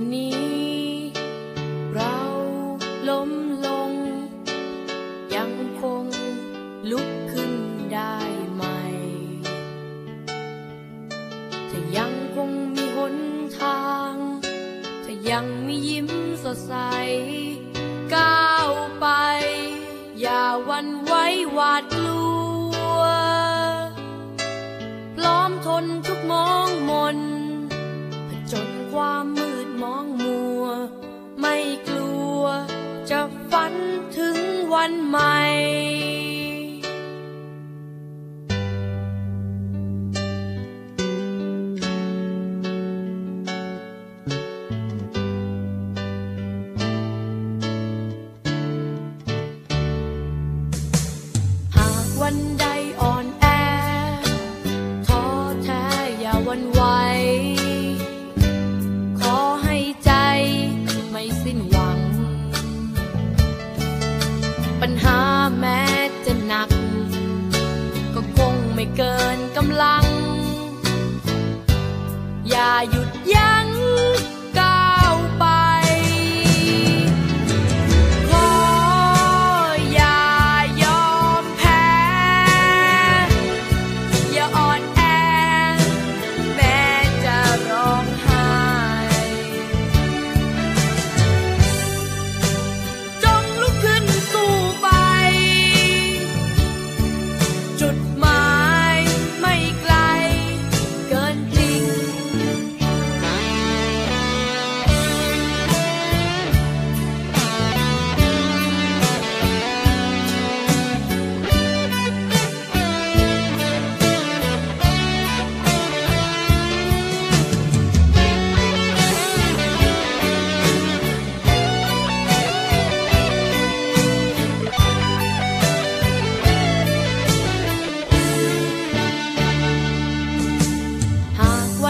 วันนี้ เราล้มลง ยังคงลุกขึ้นได้ใหม่ถ้ายังคงมีหนทางถ้ายังมียิ้มสดใส ก้าวไป อย่าวันไหว้หวาดกลัว พร้อมทนทุกมอง ไม่กลัวจะฝันถึงวันใหม่ ปัญหาแม้จะหนัก ก็คงไม่เกินกำลัง อย่าหยุดยั้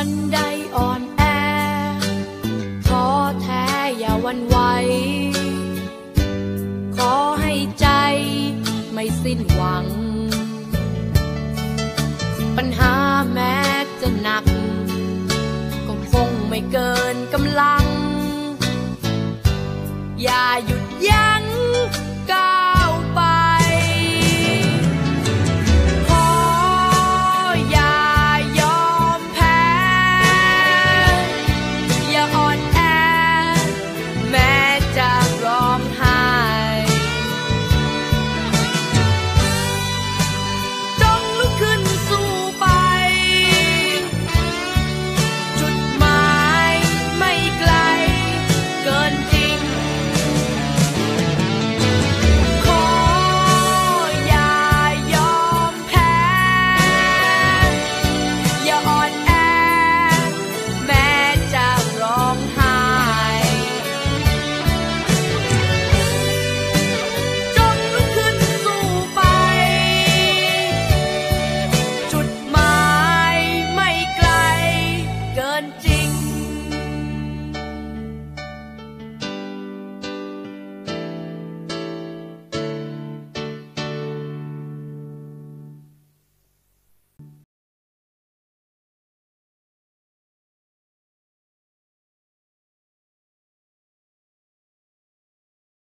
นใดอ่อนแอท้อแท้อย่าวันไหวขอให้ใจไม่สิ้นหวัง ปัญหาแม้จะหนัก ก็คงไม่เกินกำลัง อย่าหยุด